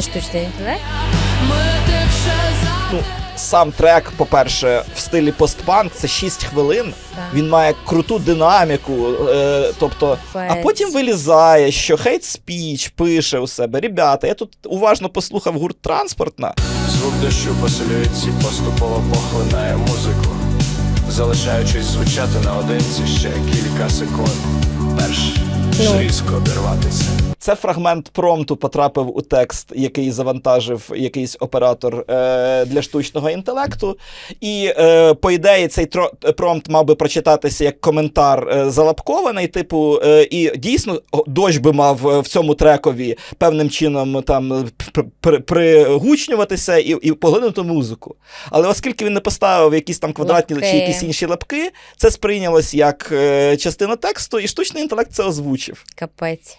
це штучний інтелект? Ну, сам трек, по-перше, в стилі постпанк це 6 хвилин. Так. Він має круту динаміку. Е, тобто, а потім вилізає, що хейт спіч пише у себе. Ребята, я тут уважно послухав гурт транспортна. Звук дощу поселюється і поступово похлинає музику, залишаючись звучати наодинці ще кілька секунд, Ну. різко обірватися. Це фрагмент промпту потрапив у текст, який завантажив якийсь оператор е, для штучного інтелекту. І, е, по ідеї, цей тро- промпт мав би прочитатися як коментар е, залапкований, типу, е, і дійсно дощ би мав е, в цьому трекові певним чином там е, пр- пр- пригучнюватися і, і поглинути музику. Але оскільки він не поставив якісь там квадратні Лапки. чи якісь інші лапки, це сприйнялось як е, частина тексту, і штучний інтелект це озвучив. Капець.